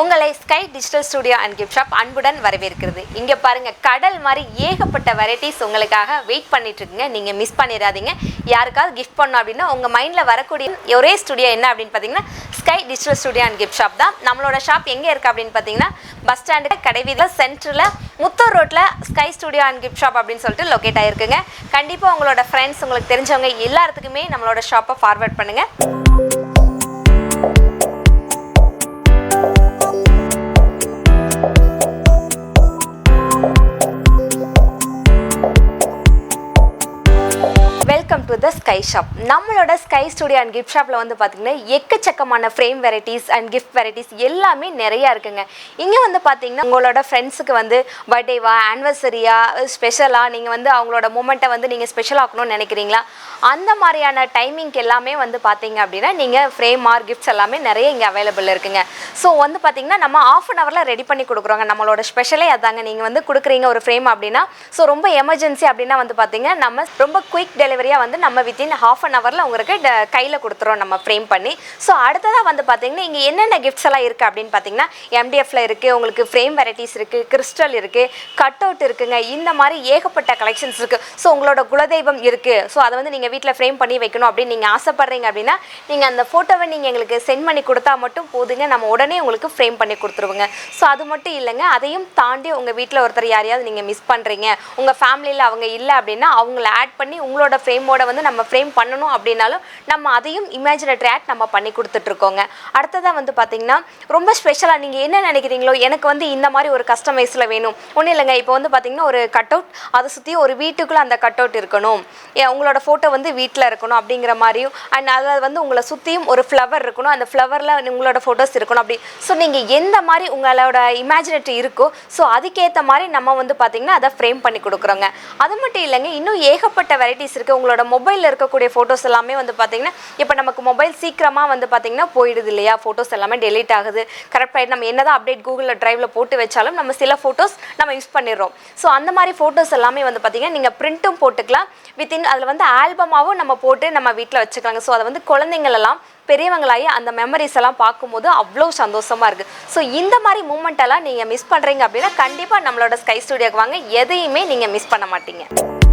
உங்களை sky digital studio and gift shop அன்புடன் வரவேற்கிறது. இங்கே பாருங்கள் கடல் மாதிரி ஏகப்பட்ட வெரைட்டிஸ் உங்களுக்காக வெயிட் பண்ணிட்டுருக்குங்க நீங்கள் மிஸ் பண்ணிடாதீங்க. யாருக்காவது கிஃப்ட் பண்ணோம் அப்படின்னா உங்கள் மைண்டில் வரக்கூடிய ஒரே ஸ்டுடியோ என்ன அப்படின்னு பார்த்தீங்கன்னா sky digital studio and gift shop தான். நம்மளோட ஷாப் எங்கே இருக்குது அப்படின்னு பார்த்தீங்கன்னா பஸ் ஸ்டாண்டு கடைவீதியில் சென்டரில் முத்தூர் ரோட்டில் sky studio and gift shop அப்படின்னு சொல்லிட்டு லொக்கேட் ஆகிருக்குங்க கண்டிப்பாக உங்களோட ஃப்ரெண்ட்ஸ் உங்களுக்கு தெரிஞ்சவங்க எல்லாத்துக்குமே நம்மளோட ஷாப்பை ஃபார்வர்ட் பண்ணுங்கள் த ஸ்கை ஷாப் நம்மளோட ஸ்கை ஸ்டுடியோ அண்ட் கிஃப்ட் ஷாப்பில் வந்து பார்த்தீங்கன்னா எக்கச்சக்கமான frame varieties and gift varieties எல்லாமே நிறையா இருக்குங்க. இங்கே வந்து பார்த்தீங்கன்னா உங்களோட ஃப்ரெண்ட்ஸுக்கு வந்து பர்த்டேவா ஆனிவர்சரியா ஸ்பெஷலாக நீங்கள் வந்து அவங்களோட மூமெண்ட்டை வந்து நீங்கள் ஸ்பெஷல் ஆக்கணும்னு நினைக்கிறீங்களா? அந்த மாதிரியான டைமிங்க்கு எல்லாமே வந்து பார்த்தீங்க அப்படின்னா நீங்கள் ஃப்ரேம் ஆர் கிஃப்ட்ஸ் எல்லாமே நிறைய இங்கே அவைலபிள் இருக்குங்க. ஸோ வந்து பார்த்தீங்கன்னா நம்ம ஆஃப் அன் ஹவரில் ரெடி பண்ணி கொடுக்குறோங்க. நம்மளோட ஸ்பெஷலே அதாங்க நீங்கள் வந்து கொடுக்குறீங்க ஒரு ஃப்ரேம் அப்படின்னா. ஸோ ரொம்ப எமர்ஜென்சி அப்படின்னா வந்து பார்த்தீங்கன்னா நம்ம ரொம்ப குயிக் டெலிவரியாக வந்து நம்ம நம்ம வித்தின் ஹாஃப் அன் ஹவரில் உங்களுக்கு கையில் கொடுத்துறோம் நம்ம ஃப்ரேம் பண்ணி. ஸோ அடுத்ததாக வந்து பார்த்தீங்கன்னா இங்கே என்னென்ன கிஃப்ட்ஸ் எல்லாம் இருக்குது அப்படின்னு பார்த்தீங்கன்னா எம்டிஎஃப்ல இருக்குது உங்களுக்கு ஃப்ரேம் வெரைட்டிஸ் இருக்குது கிறிஸ்டல் இருக்குது கட் அவுட் இருக்குங்க இந்த மாதிரி ஏகப்பட்ட கலெக்ஷன்ஸ் இருக்குது ஸோ உங்களோட குலதெய்வம் இருக்குது ஸோ அதை வந்து நீங்கள் வீட்டில் ஃப்ரேம் பண்ணி வைக்கணும் அப்படின்னு நீங்கள் ஆசைப்பட்றீங்க அப்படின்னா நீங்கள் அந்த ஃபோட்டோவை நீங்கள் எங்களுக்கு சென்ட் பண்ணி கொடுத்தா மட்டும் போதுங்க. நம்ம உடனே உங்களுக்கு ஃப்ரேம் பண்ணி கொடுத்துருவோங்க. ஸோ அது மட்டும் இல்லைங்க அதையும் தாண்டி உங்கள் வீட்டில் ஒருத்தர் யாரையாவது நீங்கள் மிஸ் பண்ணுறீங்க உங்கள் ஃபேமிலியில் அவங்க இல்லை அப்படின்னா அவங்கள ஆட் பண்ணி உங்களோட ஃப்ரேமோட வந்து நம்ம ஃப்ரேம் பண்ணணும் அப்படின்னாலும் நம்ம அதையும் இமேஜினரி ட்ராக் நம்ம பண்ணி கொடுத்துட்ருக்கோங்க. அடுத்ததாக வந்து பார்த்தீங்கன்னா ரொம்ப ஸ்பெஷலாக நீங்கள் என்ன நினைக்கிறீங்களோ எனக்கு வந்து இந்த மாதிரி ஒரு கஸ்டமைஸில் வேணும். ஒன்றும் இல்லைங்க இப்போ வந்து பார்த்திங்கன்னா ஒரு கட் அவுட் அதை சுற்றி ஒரு வீட்டுக்குள்ளே அந்த கட் அவுட் இருக்கணும் உங்களோட ஃபோட்டோ வந்து வீட்டில் இருக்கணும் அப்படிங்கிற மாதிரியும் அண்ட் அதை வந்து உங்களை சுற்றியும் ஒரு ஃப்ளவர் இருக்கணும் அந்த ஃப்ளவரில் உங்களோட ஃபோட்டோஸ் இருக்கணும் அப்படி. ஸோ நீங்கள் எந்த மாதிரி உங்களோட இமேஜினேட்டி இருக்கோ ஸோ அதுக்கேற்ற மாதிரி நம்ம வந்து பார்த்தீங்கன்னா அதை ஃப்ரேம் பண்ணி கொடுக்குறோங்க. அது மட்டும் இல்லைங்க இன்னும் ஏகப்பட்ட வெரைட்டிஸ் இருக்குது உங்களோட மொபைல் மொபைலில் இருக்கக்கூடிய ஃபோட்டோஸ் எல்லாமே வந்து பார்த்தீங்கன்னா இப்போ நமக்கு மொபைல் சீக்கிரமாக வந்து பார்த்தீங்கன்னா போயிடுது இல்லையா? ஃபோட்டோஸ் எல்லாமே டெலீட் ஆகுது. கரெக்ட் ஆகிட்டு நம்ம என்னதான் அப்டேட் கூகுளில் ட்ரைவில் போட்டு வச்சாலும் நம்ம சில ஃபோட்டோஸ் நம்ம யூஸ் பண்ணிடுறோம். ஸோ அந்த மாதிரி ஃபோட்டோஸ் எல்லாமே வந்து பார்த்தீங்கன்னா நீங்கள் பிரிண்ட்டும் போட்டுக்கலாம். வித்தின் அதில் வந்து ஆல்பமாகவும் நம்ம போட்டு நம்ம வீட்டில் வச்சுக்கலாங்க. ஸோ அதை வந்து குழந்தைங்களெல்லாம் பெரியவங்களாகி அந்த மெமரிஸ் எல்லாம் பார்க்கும்போது அவ்வளோ சந்தோஷமாக இருக்குது ஸோ இந்த மாதிரி மூமெண்ட் எல்லாம் நீங்கள் மிஸ் பண்ணுறீங்க அப்படின்னா கண்டிப்பாக நம்மளோட ஸ்கை ஸ்டுடியோக்கு வாங்க. எதையுமே நீங்கள் மிஸ் பண்ண மாட்டீங்க.